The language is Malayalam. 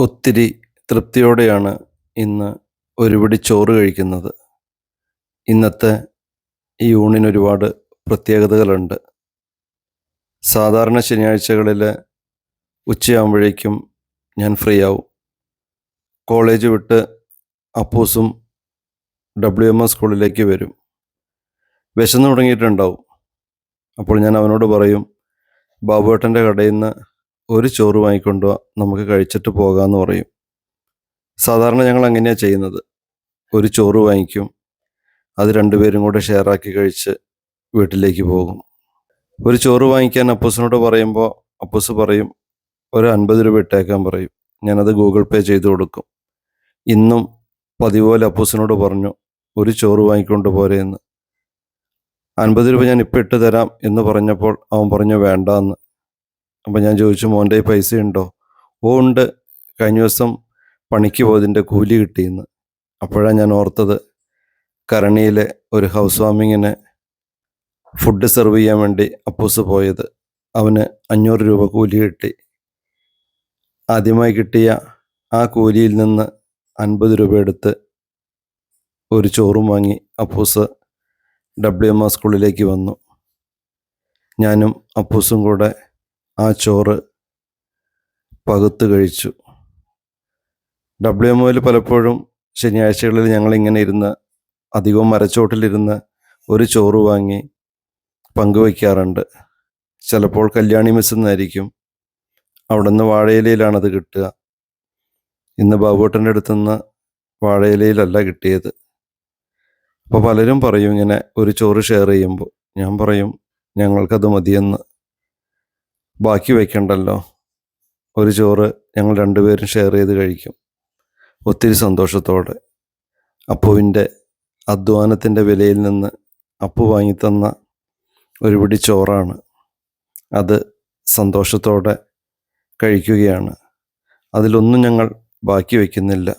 ഒത്തിരി തൃപ്തിയോടെയാണ് ഇന്ന് ഒരു പിടി ചോറ് കഴിക്കുന്നത്. ഇന്നത്തെ ഈ ഊണിന് ഒരുപാട് പ്രത്യേകതകളുണ്ട്. സാധാരണ ശനിയാഴ്ചകളിൽ ഉച്ചയാകുമ്പോഴേക്കും ഞാൻ ഫ്രീ ആവും കോളേജ് വിട്ട് അപ്പൂസും ഡബ്ല്യു എം എസ് സ്കൂളിലേക്ക് വരും. വിശന്ന് തുടങ്ങിയിട്ടുണ്ടാവും. അപ്പോൾ ഞാൻ അവനോട് പറയും ബാബുവേട്ടന്റെ കടയിൽ നിന്ന് ഒരു ചോറ് വാങ്ങിക്കൊണ്ടോ നമുക്ക് കഴിച്ചിട്ട് പോകാമെന്ന് പറയും. സാധാരണ ഞങ്ങൾ അങ്ങനെയാണ് ചെയ്യുന്നത്. ഒരു ചോറ് വാങ്ങിക്കും അത് രണ്ടുപേരും കൂടെ ഷെയറാക്കി കഴിച്ച് വീട്ടിലേക്ക് പോകും. ഒരു ചോറ് വാങ്ങിക്കാൻ അപ്പൂസിനോട് പറയുമ്പോൾ അപ്പൂസ് പറയും ഒരു അൻപത് രൂപ ഇട്ടേക്കാൻ പറയും. ഞാനത് ഗൂഗിൾ പേ ചെയ്തു കൊടുക്കും. ഇന്നും പതിപോലെ അപ്പൂസിനോട് പറഞ്ഞു ഒരു ചോറ് വാങ്ങിക്കൊണ്ട് പോരെ എന്ന്. അൻപത് രൂപ ഞാൻ ഇപ്പം ഇട്ട് തരാം എന്ന് പറഞ്ഞപ്പോൾ അവൻ പറഞ്ഞു വേണ്ട എന്ന് അപ്പം ഞാൻ ചോദിച്ചു മോന്റെ പൈസ ഉണ്ടോ ഓ ഉണ്ട്. കഴിഞ്ഞ ദിവസം പണിക്ക് പോയതിന്റെ കൂലി കിട്ടിയെന്ന്. അപ്പോഴാണ് ഞാൻ ഓർത്തത് കരണിയിലെ ഒരു ഹൗസ് വാമിങ്ങിന് ഫുഡ് സെർവ് ചെയ്യാൻ വേണ്ടി അപ്പൂസ് പോയത്. അവന് അഞ്ഞൂറ് രൂപ കൂലി കിട്ടി. ആദ്യമായി കിട്ടിയ ആ കൂലിയിൽ നിന്ന് അൻപത് രൂപ എടുത്ത് ഒരു ചോറും വാങ്ങി അപ്പൂസ് ഡബ്ല്യു എം സ്കൂളിലേക്ക് വന്നു. ഞാനും അപ്പൂസും കൂടെ ആ ചോറ് പകുത്ത് കഴിച്ചു. ഡബ്ല്യു എം ഒയിൽ പലപ്പോഴും ശനിയാഴ്ചകളിൽ ഞങ്ങളിങ്ങനെ ഇരുന്ന് അധികവും മരച്ചോട്ടിലിരുന്ന് ഒരു ചോറ് വാങ്ങി പങ്കുവയ്ക്കാറുണ്ട് ചിലപ്പോൾ കല്യാണി മിസ് എന്നായിരിക്കും. അവിടുന്ന് വാഴയിലയിലാണത് കിട്ടുക. ഇന്ന് ബാബുട്ടന്റെ അടുത്തുനിന്ന് വാഴയിലയിലല്ല കിട്ടിയത്. അപ്പോൾ പലരും പറയും ഇങ്ങനെ ഒരു ചോറ് ഷെയർ ചെയ്യുമ്പോൾ. ഞാൻ പറയും ഞങ്ങൾക്കത് മതിയെന്ന്. ബാക്കി വയ്ക്കണ്ടല്ലോ. ഒരു ചോറ് ഞങ്ങൾ രണ്ടുപേരും ഷെയർ ചെയ്ത് കഴിക്കും. ഒത്തിരി സന്തോഷത്തോടെ. അപ്പുവിന്റെ അധ്വാനത്തിന്റെ വിലയിൽ നിന്ന് അപ്പു വാങ്ങിത്തന്ന ഒരു പിടി ചോറാണ്. അത് സന്തോഷത്തോടെ കഴിക്കുകയാണ്. അതിലൊന്നും ഞങ്ങൾ ബാക്കി വയ്ക്കുന്നില്ല.